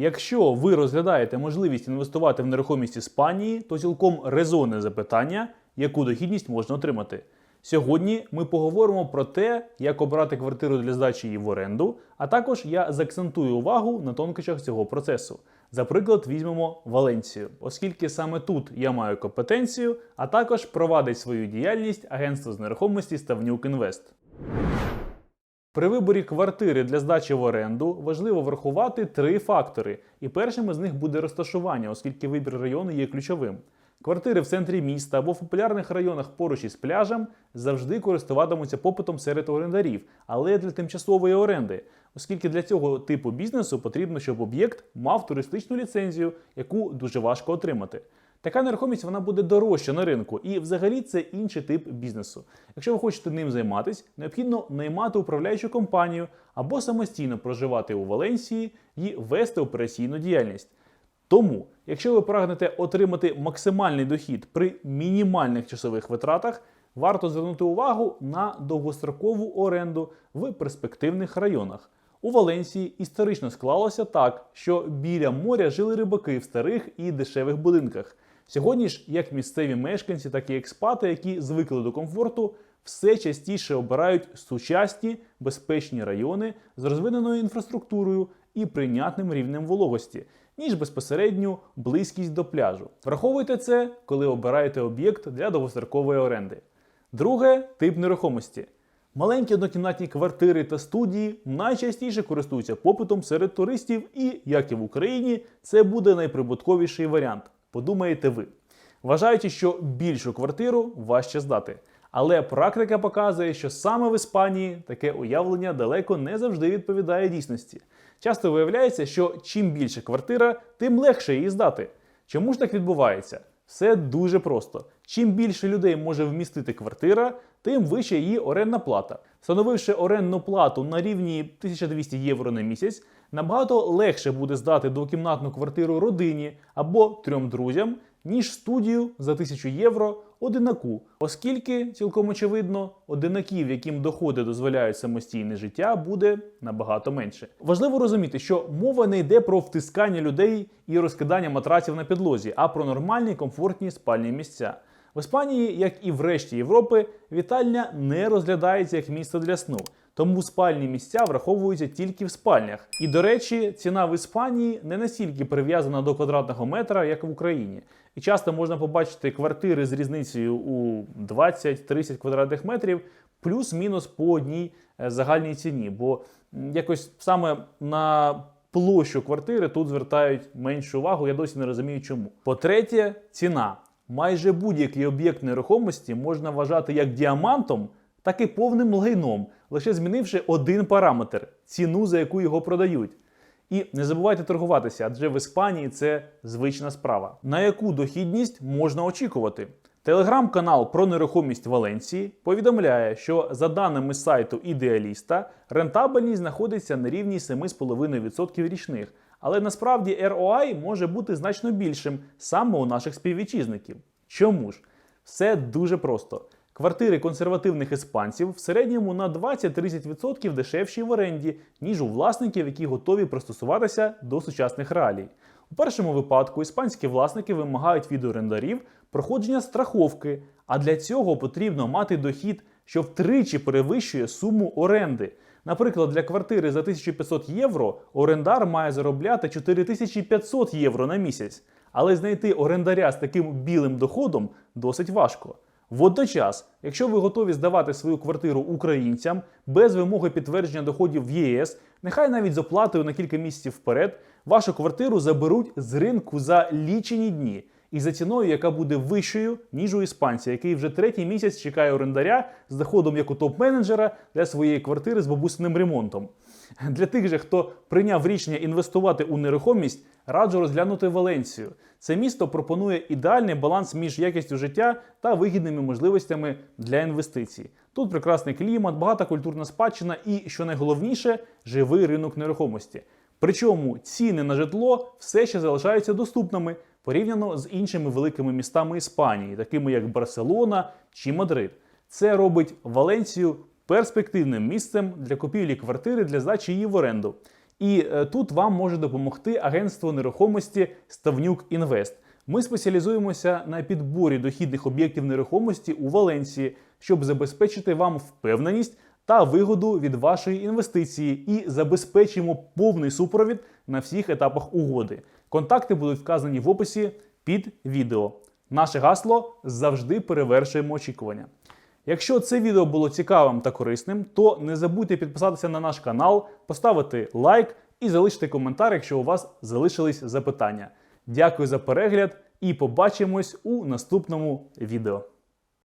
Якщо ви розглядаєте можливість інвестувати в нерухомість Іспанії, то цілком резонне запитання, яку дохідність можна отримати. Сьогодні ми поговоримо про те, як обрати квартиру для здачі її в оренду, а також я заакцентую увагу на тонкощах цього процесу. За приклад візьмемо Валенцію, оскільки саме тут я маю компетенцію, а також провадить свою діяльність агентство з нерухомості Ставнюк Інвест. При виборі квартири для здачі в оренду важливо врахувати три фактори, і першим із них буде розташування, оскільки вибір району є ключовим. Квартири в центрі міста або в популярних районах поруч із пляжем завжди користуватимуться попитом серед орендарів, але для тимчасової оренди, оскільки для цього типу бізнесу потрібно, щоб об'єкт мав туристичну ліцензію, яку дуже важко отримати. Така нерухомість вона буде дорожча на ринку, і взагалі це інший тип бізнесу. Якщо ви хочете ним займатися, необхідно наймати управляючу компанію або самостійно проживати у Валенсії і вести операційну діяльність. Тому, якщо ви прагнете отримати максимальний дохід при мінімальних часових витратах, варто звернути увагу на довгострокову оренду в перспективних районах. У Валенсії історично склалося так, що біля моря жили рибаки в старих і дешевих будинках. Сьогодні ж, як місцеві мешканці, так і експати, які звикли до комфорту, все частіше обирають сучасні безпечні райони з розвиненою інфраструктурою і прийнятним рівнем вологості, ніж безпосередню близькість до пляжу. Враховуйте це, коли обираєте об'єкт для довгострокової оренди. Друге тип нерухомості. Маленькі однокімнатні квартири та студії найчастіше користуються попитом серед туристів, і, як і в Україні, це буде найприбутковіший варіант. Подумаєте ви. Вважаючи, що більшу квартиру важче здати. Але практика показує, що саме в Іспанії таке уявлення далеко не завжди відповідає дійсності. Часто виявляється, що чим більше квартира, тим легше її здати. Чому ж так відбувається? Все дуже просто. Чим більше людей може вмістити квартира, тим вища її орендна плата. Встановивши орендну плату на рівні 1200 євро на місяць, набагато легше буде здати двокімнатну квартиру родині або трьом друзям, ніж студію за 1000 євро одинаку, оскільки цілком очевидно, одинаків, яким доходи дозволяють самостійне життя, буде набагато менше. Важливо розуміти, що мова не йде про втискання людей і розкидання матраців на підлозі, а про нормальні комфортні спальні місця. Іспанії, як і в решті Європи, вітальня не розглядається як місце для сну, тому спальні місця враховуються тільки в спальнях. І до речі, ціна в Іспанії не настільки прив'язана до квадратного метра, як в Україні. І часто можна побачити квартири з різницею у 20-30 квадратних метрів, плюс-мінус по одній е, загальній ціні. Бо якось саме на площу квартири тут звертають меншу увагу. Я досі не розумію, чому. По-третє, ціна. Майже будь-який об'єкт нерухомості можна вважати як діамантом, так і повним лайном, лише змінивши один параметр ціну, за яку його продають. І не забувайте торгуватися, адже в Іспанії це звична справа. На яку дохідність можна очікувати? Телеграм-канал про нерухомість Валенції повідомляє, що за даними сайту Ідеаліста рентабельність знаходиться на рівні 7,5% річних. Але насправді ROI може бути значно більшим саме у наших співвітчизників. Чому ж? Все дуже просто. Квартири консервативних іспанців в середньому на 20-30% дешевші в оренді, ніж у власників, які готові пристосуватися до сучасних реалій. У першому випадку іспанські власники вимагають від орендарів проходження страховки, а для цього потрібно мати дохід, що втричі перевищує суму оренди. Наприклад, для квартири за 1500 євро орендар має заробляти 4500 євро на місяць, але знайти орендаря з таким білим доходом досить важко. Водночас, якщо ви готові здавати свою квартиру українцям без вимоги підтвердження доходів в ЄС, нехай навіть з оплатою на кілька місяців вперед, вашу квартиру заберуть з ринку за лічені дні і за ціною, яка буде вищою, ніж у іспанця, який вже третій місяць чекає орендаря з доходом як у топ-менеджера для своєї квартири з бабусним ремонтом. Для тих же, хто прийняв рішення інвестувати у нерухомість, раджу розглянути Валенцію. Це місто пропонує ідеальний баланс між якістю життя та вигідними можливостями для інвестицій. Тут прекрасний клімат, багата культурна спадщина і, що найголовніше, живий ринок нерухомості. Причому ціни на житло все ще залишаються доступними порівняно з іншими великими містами Іспанії, такими як Барселона чи Мадрид. Це робить Валенцію перспективним місцем для купівлі квартири для здачі її в оренду. І е, тут вам може допомогти агентство нерухомості Ставнюк Інвест. Ми спеціалізуємося на підборі дохідних об'єктів нерухомості у Валенсії, щоб забезпечити вам впевненість та вигоду від вашої інвестиції і забезпечимо повний супровід на всіх етапах угоди. Контакти будуть вказані в описі під відео. Наше гасло завжди перевершуємо очікування. Якщо це відео було цікавим та корисним, то не забудьте підписатися на наш канал, поставити лайк і залишити коментар, якщо у вас залишились запитання. Дякую за перегляд і побачимось у наступному відео.